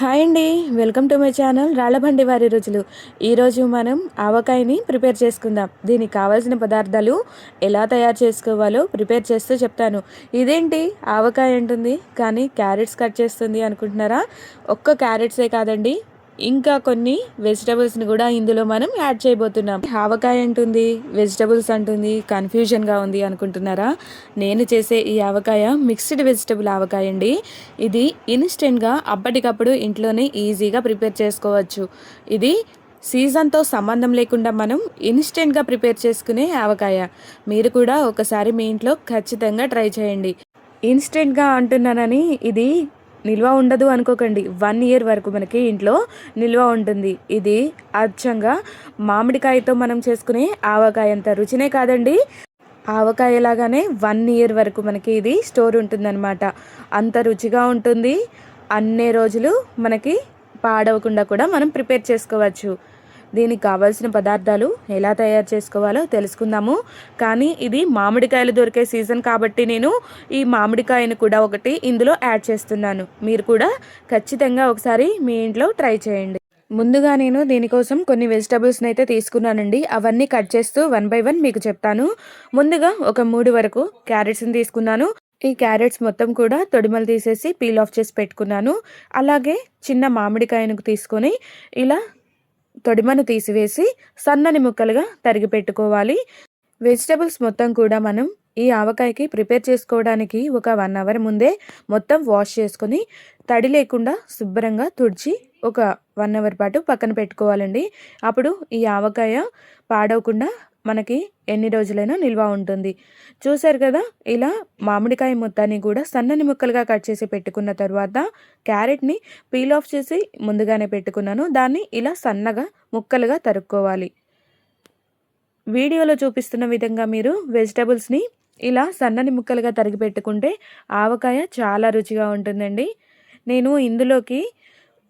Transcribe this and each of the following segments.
Hi అండి. Welcome to my channel Rallabandi వారి రుచులు. ఈరోజు మనం ఆవకాయని ప్రిపేర్ చేసుకుందాం. దీనికి కావాల్సిన పదార్థాలు ఎలా తయారు చేసుకోవాలో ప్రిపేర్ చేస్తూ చెప్తాను. ఇదేంటి? ఆవకాయ ఉంటుంది కానీ క్యారెట్స్ కట్ చేస్తుంది అనుకుంటున్నారా? ఒక్క క్యారెట్సే కాదండి ఇంకా కొన్ని వెజిటబుల్స్ని కూడా ఇందులో మనం యాడ్ చేయబోతున్నాం. ఆవకాయ అంటుంది వెజిటబుల్స్ అంటుంది కన్ఫ్యూజన్గా ఉంది అనుకుంటున్నారా? నేను చేసే ఈ ఆవకాయ మిక్స్డ్ వెజిటబుల్ ఆవకాయ అండి. ఇది ఇన్స్టెంట్గా అప్పటికప్పుడు ఇంట్లోనే ఈజీగా ప్రిపేర్ చేసుకోవచ్చు. ఇది సీజన్తో సంబంధం లేకుండా మనం ఇన్స్టెంట్గా ప్రిపేర్ చేసుకునే ఆవకాయ మీరు కూడా ఒకసారి మీ ఇంట్లో ఖచ్చితంగా ట్రై చేయండి. ఇన్స్టెంట్గా అంటున్నానని ఇది నిల్వ ఉండదు అనుకోకండి. వన్ ఇయర్ వరకు మనకి ఇంట్లో నిల్వ ఉంటుంది. ఇది అచ్చంగా మామిడికాయతో మనం చేసుకునే ఆవకాయ అంత రుచినే కాదండి. ఆవకాయ లాగానే వన్ ఇయర్ వరకు మనకి ఇది స్టోర్ ఉంటుందన్నమాట. అంత రుచిగా ఉంటుంది. అన్ని రోజులు మనకి పాడవకుండా కూడా మనం ప్రిపేర్ చేసుకోవచ్చు. దీనికి కావాల్సిన పదార్థాలు ఎలా తయారు చేసుకోవాలో తెలుసుకుందాము. కానీ ఇది మామిడికాయలు దొరికే సీజన్ కాబట్టి నేను ఈ మామిడికాయను కూడా ఒకటి ఇందులో యాడ్ చేస్తున్నాను. మీరు కూడా ఖచ్చితంగా ఒకసారి మీ ఇంట్లో ట్రై చేయండి. ముందుగా నేను దీనికోసం కొన్ని వెజిటబుల్స్ని అయితే తీసుకున్నానండి. అవన్నీ కట్ చేస్తూ వన్ బై వన్ మీకు చెప్తాను. ముందుగా ఒక మూడు వరకు క్యారెట్స్ని తీసుకున్నాను. ఈ క్యారెట్స్ మొత్తం కూడా తొడిమలు తీసేసి పీల్ ఆఫ్ చేసి పెట్టుకున్నాను. అలాగే చిన్న మామిడికాయను తీసుకొని ఇలా తొడిమను తీసివేసి సన్నని ముక్కలుగా తరిగి పెట్టుకోవాలి. వెజిటబుల్స్ మొత్తం కూడా మనం ఈ ఆవకాయకి ప్రిపేర్ చేసుకోవడానికి ఒక వన్ అవర్ ముందే మొత్తం వాష్ చేసుకొని తడి లేకుండా శుభ్రంగా తుడిచి ఒక వన్ అవర్ పాటు పక్కన పెట్టుకోవాలండి. అప్పుడు ఈ ఆవకాయ పాడవకుండా మనకి ఎన్ని రోజులైనా నిల్వ ఉంటుంది. చూసారు కదా ఇలా మామిడికాయ మొత్తాన్ని కూడా సన్నని ముక్కలుగా కట్ చేసి పెట్టుకున్న తర్వాత క్యారెట్ని పీల్ ఆఫ్ చేసి ముందుగానే పెట్టుకున్నాను. దాన్ని ఇలా సన్నగా ముక్కలుగా తరుక్కోవాలి. వీడియోలో చూపిస్తున్న విధంగా మీరు వెజిటబుల్స్ని ఇలా సన్నని ముక్కలుగా తరిగి పెట్టుకుంటే ఆవకాయ చాలా రుచిగా ఉంటుందండి. నేను ఇందులోకి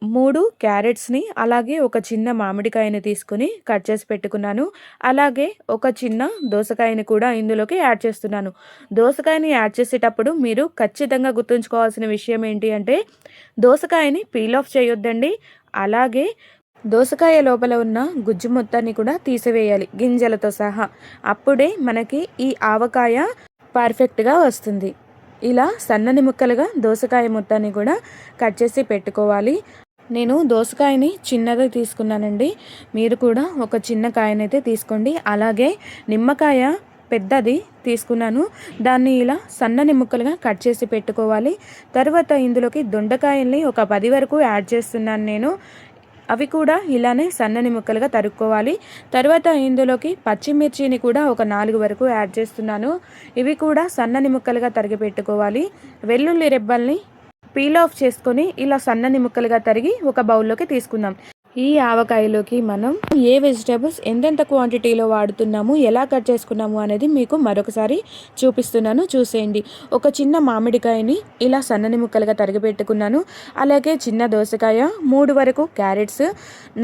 మూడు క్యారెట్స్ని అలాగే ఒక చిన్న మామిడికాయని తీసుకుని కట్ చేసి పెట్టుకున్నాను. అలాగే ఒక చిన్న దోసకాయని కూడా ఇందులోకి యాడ్ చేస్తున్నాను. దోసకాయని యాడ్ చేసేటప్పుడు మీరు ఖచ్చితంగా గుర్తుంచుకోవాల్సిన విషయం ఏంటి అంటే దోసకాయని పీల్ ఆఫ్ చేయొద్దండి. అలాగే దోసకాయ లోపల ఉన్న గుజ్జు మొత్తాన్ని కూడా తీసివేయాలి గింజలతో సహా. అప్పుడే మనకి ఈ ఆవకాయ పర్ఫెక్ట్గా వస్తుంది. ఇలా సన్నని ముక్కలుగా దోసకాయ మొత్తాన్ని కూడా కట్ చేసి పెట్టుకోవాలి. నేను దోసకాయని చిన్నగా తీసుకున్నానండి. మీరు కూడా ఒక చిన్న కాయనైతే తీసుకోండి. అలాగే నిమ్మకాయ పెద్దది తీసుకున్నాను. దాన్ని ఇలా సన్నని ముక్కలుగా కట్ చేసి పెట్టుకోవాలి. తర్వాత ఇందులోకి దొండకాయల్ని ఒక పది వరకు యాడ్ చేస్తున్నాను నేను. అవి కూడా ఇలానే సన్నని ముక్కలుగా తరుక్కోవాలి. తర్వాత ఇందులోకి పచ్చిమిర్చిని కూడా ఒక నాలుగు వరకు యాడ్ చేస్తున్నాను. ఇవి కూడా సన్నని ముక్కలుగా తరిగి పెట్టుకోవాలి. వెల్లుల్లి రెబ్బల్ని పీల్ ఆఫ్ చేసుకొని ఇలా సన్నని ముక్కలుగా తరిగి ఒక బౌల్లోకి తీసుకుందాం. ఈ ఆవకాయలోకి మనం ఏ వెజిటేబుల్స్ ఎంతెంత క్వాంటిటీలో వాడుతున్నాము ఎలా కట్ చేసుకున్నాము అనేది మీకు మరొకసారి చూపిస్తున్నాను. చూసేయండి. ఒక చిన్న మామిడికాయని ఇలా సన్నని ముక్కలుగా తరిగి పెట్టుకున్నాను అలాగే చిన్న దోసకాయ మూడు వరకు క్యారెట్స్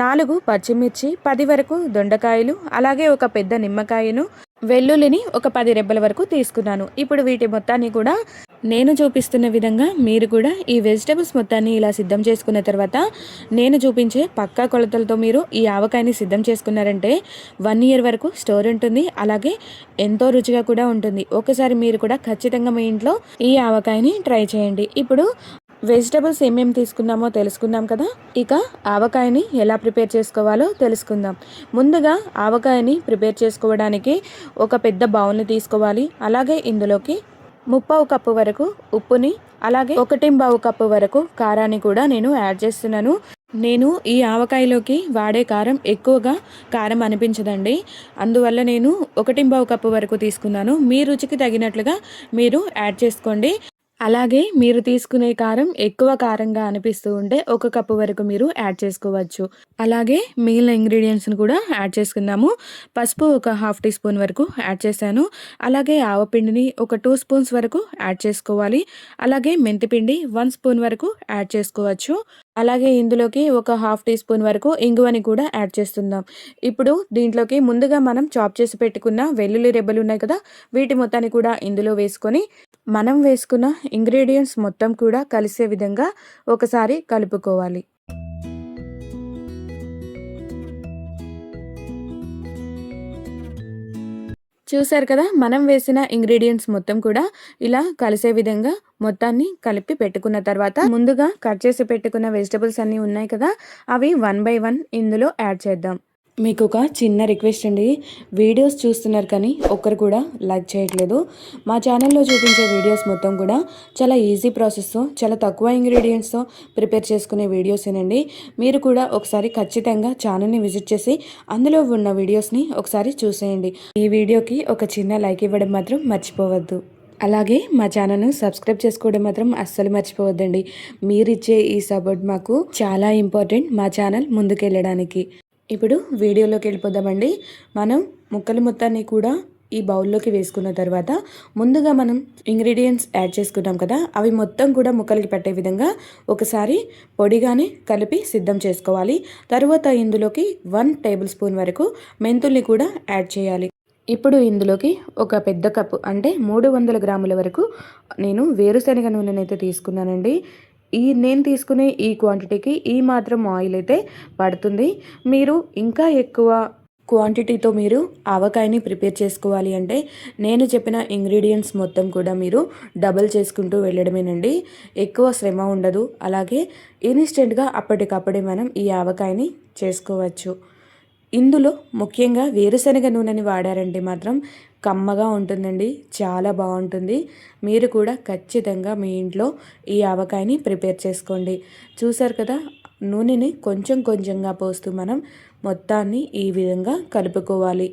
నాలుగు పచ్చిమిర్చి పది వరకు దొండకాయలు అలాగే ఒక పెద్ద నిమ్మకాయను వెల్లుల్లిని ఒక పది రెబ్బల వరకు తీసుకున్నాను. ఇప్పుడు వీటి మొత్తాన్ని కూడా నేను చూపిస్తున్న విధంగా మీరు కూడా ఈ వెజిటబుల్స్ మొత్తాన్ని ఇలా సిద్ధం చేసుకున్న తర్వాత నేను చూపించే పక్కా కొలతలతో మీరు ఈ ఆవకాయని సిద్ధం చేసుకున్నారంటే వన్ ఇయర్ వరకు స్టోర్ ఉంటుంది. అలాగే ఎంతో రుచిగా కూడా ఉంటుంది. ఒకసారి మీరు కూడా ఖచ్చితంగా మీ ఇంట్లో ఈ ఆవకాయని ట్రై చేయండి. ఇప్పుడు వెజిటబుల్స్ ఏమేమి తీసుకున్నామో తెలుసుకున్నాం కదా? ఇక ఆవకాయని ఎలా ప్రిపేర్ చేసుకోవాలో తెలుసుకుందాం. ముందుగా ఆవకాయని ప్రిపేర్ చేసుకోవడానికి ఒక పెద్ద బౌల్ని తీసుకోవాలి. అలాగే ఇందులోకి ముప్పావు కప్పు వరకు ఉప్పుని అలాగే ఒకటింబావు కప్పు వరకు కారాన్ని కూడా నేను యాడ్ చేస్తున్నాను. నేను ఈ ఆవకాయలోకి వాడే కారం ఎక్కువగా కారం అనిపించదండి. అందువల్ల నేను ఒకటింబావు కప్పు వరకు తీసుకున్నాను. మీ రుచికి తగినట్లుగా మీరు యాడ్ చేసుకోండి. అలాగే మీరు తీసుకునే కారం ఎక్కువ కారంగా అనిపిస్తూ ఉంటే ఒక కప్పు వరకు మీరు యాడ్ చేసుకోవచ్చు. అలాగే మిగిలిన ఇంగ్రీడియంట్స్ని కూడా యాడ్ చేసుకుందాము. పసుపు ఒక హాఫ్ టీ స్పూన్ వరకు యాడ్ చేశాను. అలాగే ఆవపిండిని ఒక టూ స్పూన్స్ వరకు యాడ్ చేసుకోవాలి. అలాగే మెంతిపిండి వన్ స్పూన్ వరకు యాడ్ చేసుకోవచ్చు. అలాగే ఇందులోకి ఒక హాఫ్ టీ స్పూన్ వరకు ఇంగువని కూడా యాడ్ చేస్తుందాం ఇప్పుడు దీంట్లోకి ముందుగా మనం చాప్ చేసి పెట్టుకున్న వెల్లుల్లి రెబ్బలు ఉన్నాయి కదా వీటి మొత్తాన్ని కూడా ఇందులో వేసుకొని మనం వేసుకున్న ఇంగ్రీడియంట్స్ మొత్తం కూడా కలిసే విధంగా ఒకసారి కలుపుకోవాలి. చూసారు కదా మనం వేసిన ఇంగ్రీడియంట్స్ మొత్తం కూడా ఇలా కలిసే విధంగా మొత్తాన్ని కలిపి పెట్టుకున్న తర్వాత ముందుగా కట్ చేసి పెట్టుకున్న వెజిటబుల్స్ అన్నీ ఉన్నాయి కదా అవి వన్ బై వన్ ఇందులో యాడ్ చేద్దాం. మీకు ఒక చిన్న రిక్వెస్ట్ అండి. వీడియోస్ చూస్తున్నారు కానీ ఒక్కరు కూడా లైక్ చేయట్లేదు. మా ఛానల్లో చూపించే వీడియోస్ మొత్తం కూడా చాలా ఈజీ ప్రాసెస్తో చాలా తక్కువ ఇంగ్రీడియంట్స్తో ప్రిపేర్ చేసుకునే వీడియోసేనండి మీరు కూడా ఒకసారి ఖచ్చితంగా ఛానల్ని విజిట్ చేసి అందులో ఉన్న వీడియోస్ని ఒకసారి చూసేయండి. ఈ వీడియోకి ఒక చిన్న లైక్ ఇవ్వడం మాత్రం మర్చిపోవద్దు. అలాగే మా ఛానల్ను సబ్స్క్రైబ్ చేసుకోవడం మాత్రం అస్సలు మర్చిపోవద్దండి. మీరిచ్చే ఈ సపోర్ట్ మాకు చాలా ఇంపార్టెంట్ మా ఛానల్ ముందుకెళ్ళడానికి. ఇప్పుడు వీడియోలోకి వెళ్ళిపోదామండి. మనం ముక్కలు మొత్తాన్ని కూడా ఈ బౌల్లోకి వేసుకున్న తర్వాత ముందుగా మనం ఇంగ్రీడియంట్స్ యాడ్ చేసుకున్నాం కదా అవి మొత్తం కూడా ముక్కలకి పట్టే విధంగా ఒకసారి పొడిగానే కలిపి సిద్ధం చేసుకోవాలి. తర్వాత ఇందులోకి వన్ టేబుల్ స్పూన్ వరకు మెంతుల్ని కూడా యాడ్ చేయాలి. ఇప్పుడు ఇందులోకి ఒక పెద్ద కప్పు అంటే మూడు వందల గ్రాముల వరకు నేను వేరుశనగ నూనెనైతే తీసుకున్నానండి. ఈ నేను తీసుకునే ఈ క్వాంటిటీకి ఈ మాత్రం ఆయిల్ అయితే పడుతుంది. మీరు ఇంకా ఎక్కువ క్వాంటిటీతో మీరు ఆవకాయని ప్రిపేర్ చేసుకోవాలి అంటే నేను చెప్పిన ఇంగ్రీడియంట్స్ మొత్తం కూడా మీరు డబల్ చేసుకుంటూ వెళ్ళడమేనండి. ఎక్కువ శ్రమ ఉండదు. అలాగే ఇన్స్టెంట్గా అప్పటికప్పుడే మనం ఈ ఆవకాయని చేసుకోవచ్చు. ఇందులో ముఖ్యంగా వేరుశనగ నూనెని వాడారంటే మాత్రం కమ్మగా ఉంటుందండి. చాలా బాగుంటుంది. మీరు కూడా ఖచ్చితంగా మీ ఇంట్లో ఈ ఆవకాయని ప్రిపేర్ చేసుకోండి. చూసారు కదా నూనెని కొంచెం కొంచెంగా పోస్తూ మనం మొత్తాన్ని ఈ విధంగా కలుపుకోవాలి.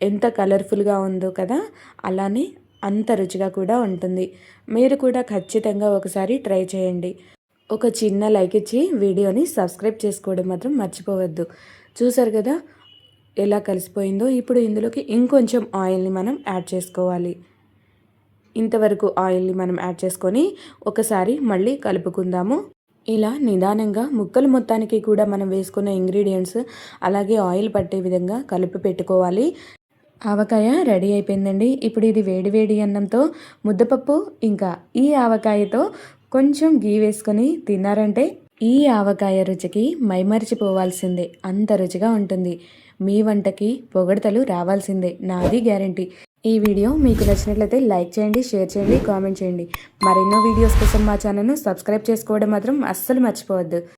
ఎంత కలర్ఫుల్గా ఉందో కదా అలానే అంత రుచిగా కూడా ఉంటుంది. మీరు కూడా ఖచ్చితంగా ఒకసారి ట్రై చేయండి. ఒక చిన్న లైక్ ఇచ్చి వీడియోని సబ్స్క్రైబ్ చేసుకోవడం మాత్రం మర్చిపోవద్దు. చూసారు కదా ఎలా కలిసిపోయిందో? ఇప్పుడు ఇందులోకి ఇంకొంచెం ఆయిల్ని మనం యాడ్ చేసుకోవాలి. ఇంతవరకు ఆయిల్ని మనం యాడ్ చేసుకొని ఒకసారి మళ్ళీ కలుపుకుందాము. ఇలా నిదానంగా ముక్కలు మొత్తానికి కూడా మనం వేసుకున్న ఇంగ్రీడియంట్స్ అలాగే ఆయిల్ పట్టే విధంగా కలిపి పెట్టుకోవాలి. ఆవకాయ రెడీ అయిపోయిందండి. ఇప్పుడు ఇది వేడి వేడి అన్నంతో ముద్దపప్పు ఇంకా ఈ ఆవకాయతో కొంచెం గీ వేసుకొని తిన్నారంటే ఈ ఆవకాయ రుచికి మైమరిచిపోవాల్సిందే. అంత రుచిగా ఉంటుంది. మీ వంటకి పొగడతలు రావాల్సిందే. నాది గ్యారంటీ. ఈ వీడియో మీకు నచ్చినట్లయితే లైక్ చేయండి షేర్ చేయండి కామెంట్ చేయండి. మరెన్నో వీడియోస్ కోసం మా ఛానల్ను సబ్స్క్రైబ్ చేసుకోవడం మాత్రం అస్సలు మర్చిపోవద్దు.